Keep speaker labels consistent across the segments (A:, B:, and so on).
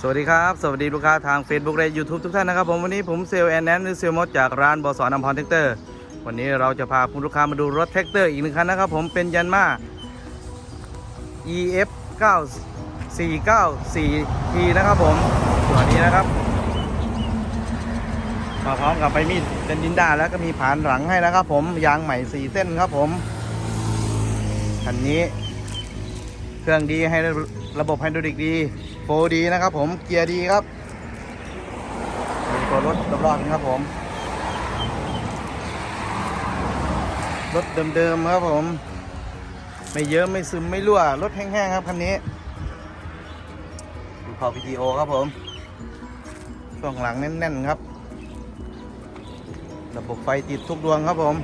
A: สวัสดีครับ สวัสดีลูกค้าทาง Facebook และ YouTube ทุกท่านนะครับผมวันนี้ผมเซลล์แอนแนนหรือเซลล์มดจากร้านบสอนอัมพรแท็กเตอร์วันนี้เราจะพาคุณลูกค้ามาดูรถแท็กเตอร์อีกหนึ่งคันนะครับผมเป็นยันมา EF 9494 T นะครับผมตัวนี้นะครับมาพร้อมกับไปมีดเป็นดินด้าแล้วก็มีผานหลังให้นะครับผมยางใหม่4เส้นครับผมคันนี้ เครื่องดีให้ระบบไฮดรอลิกดี โฟดีนะครับผมเกียร์ดีครับดูตัวรถรอบๆนะครับผม รถเดิมๆครับผม ไม่เยอะไม่ซึมไม่รั่ว รถแห้งๆครับคันนี้ดูขอบวิดีโอครับผม ช่วงหลังแน่นๆครับ ระบบไฟติดทุกดวงครับผม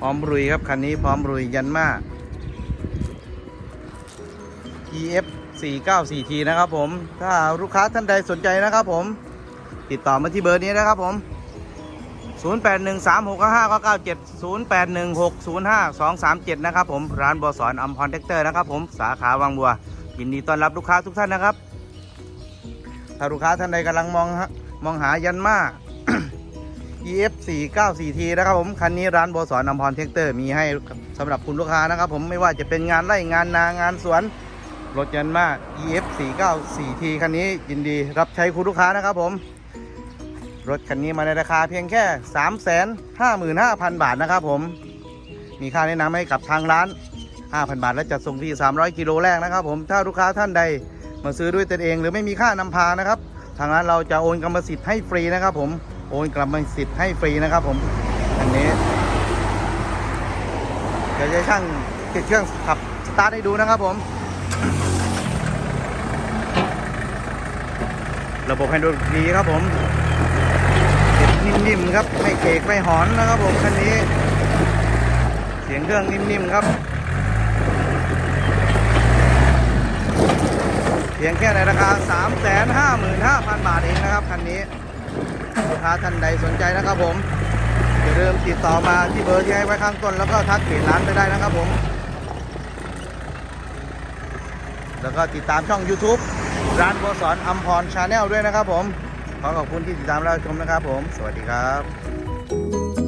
A: พร้อมรุยครับ คันนี้พร้อมรุยยันมา EF 494T นะครับผม ถ้าลูกค้าท่านใดสนใจนะครับผม ติดต่อมาที่เบอร์นี้นะครับผม 0813659997 0816052237 นะครับผม ร้านบอสอนอัมพรแท็กเตอร์นะครับผม สาขาวังบัว ยินดีต้อนรับลูกค้าทุกท่านนะครับ ถ้าลูกค้าท่านใดกำลังมองฮะมองหายันมา EF 494T นะครับผม คันนี้ร้านบสอนอัมพรแท็กเตอร์ มีให้สำหรับคุณลูกค้านะครับผมไม่ว่าจะเป็นงานไร่งานนางานสวน รถยันมา EF 494T คันนี้ยินดีรับใช้คุณลูกค้านะครับผม รถคันนี้มาในราคาเพียงแค่ 355,000 บาทนะครับผม มีค่าแนะนำให้กับทางร้าน 5,000 บาท และจัดส่งที่ 300 กิโลแรกนะครับผมถ้าลูกค้าท่านใดมาซื้อด้วยตนเอง หรือไม่มีค่านำพานะครับ ทางร้านเราจะโอนกรรมสิทธิ์ให้ฟรีนะครับผม โอนกรรมสิทธิ์ให้ฟรีนะครับผม อันนี้ เดี๋ยวจะช่างติดเครื่องขับสตาร์ทให้ดูนะครับผม ระบบไฮดรอลิกดีครับผมติดนิ่มๆครับ ไม่เกกไม่หอนนะครับผมคันนี้ เสียงเครื่องนิ่มๆครับ เพียงแค่ในราคา 355,000 บาทเองนะครับคันนี้ ลูกค้าท่านใดสนใจนะครับผมอย่าลืมติดต่อมาที่เบอร์ที่ให้ไว้ข้างต้น แล้วก็ทักเพจร้านไปได้นะครับผม แล้วก็ติดตามช่อง YouTube ร้านโบสอนอัมพรชาแนลด้วยนะครับผม ขอขอบคุณที่ติดตามและชมนะครับผม สวัสดีครับ